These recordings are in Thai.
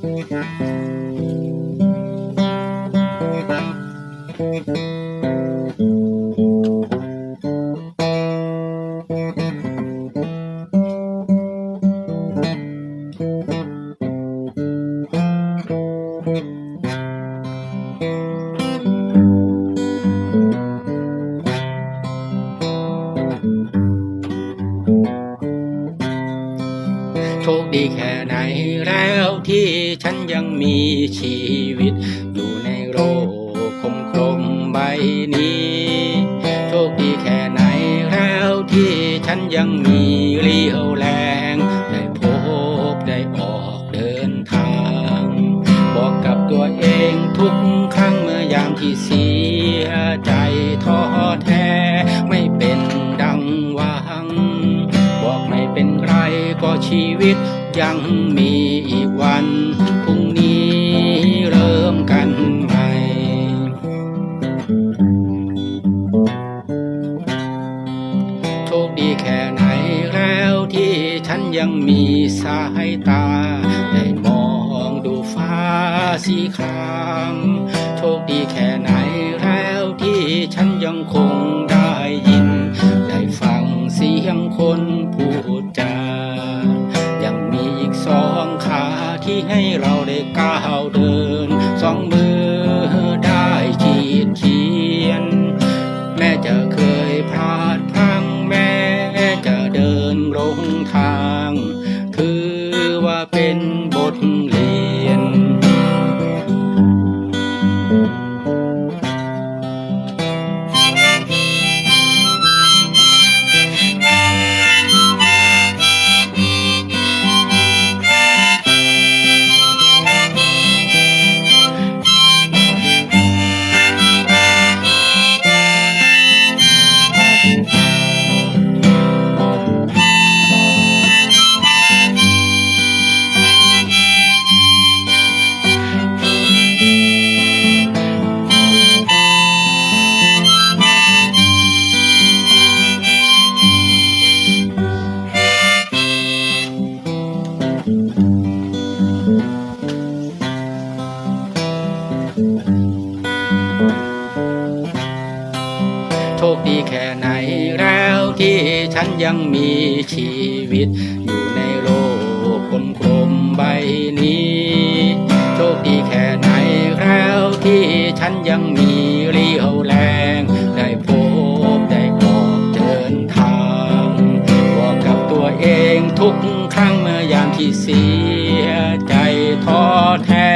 โชคดีแค่ไหนแล้วที่ฉันยังมีชีวิต อยู่ในโลกคมกลมใบนี้ โชคดีแค่ไหนแล้วที่ฉันยังมีเรี่ยวแรง ได้พบได้ออกเดินทาง บอกกับตัวเองทุกครั้งเมื่อยามที่เสียใจท้อแท้ ก็ชีวิตยังมีอีกวัน พรุ่งนี้เริ่มกันใหม่โชคดีแค่ไหนแล้วที่ฉันยังมีสายตา ได้มองดูฟ้าสีคราม โชคดีแค่ไหนแล้วที่ฉันยังคง ที่ให้เราได้ก้าวเดินสองมือ โชคดีแค่ไหนแล้วที่ฉันยังมีชีวิต อยู่ในโลกกลมกลมใบนี้ โชคดีแค่ไหนแล้วที่ฉันยังมีเรี่ยวแรงได้พบได้ออกเดินทางบอกกับตัวเองทุกครั้งเมื่อยามที่เสียใจท้อแท้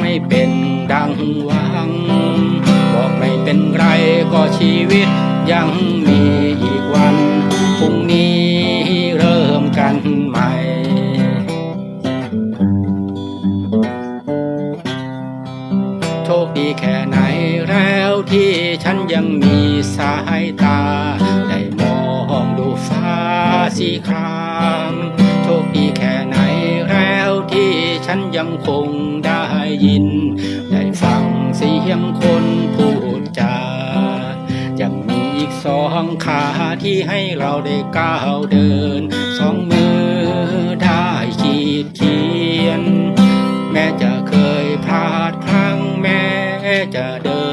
ไม่เป็นดังวัง ก็ชีวิตยังมีอีกวัน พรุ่งนี้เริ่มกันใหม่ โชคดีแค่ไหนแล้วที่ฉันยังมีสายตา ได้มองดูฟ้าสีคราม องขาที่ให้เราได้ก้าวเดิน สองมือได้ขีดเขียน แม้จะเคยพลาดพลั้งแม้จะเดิน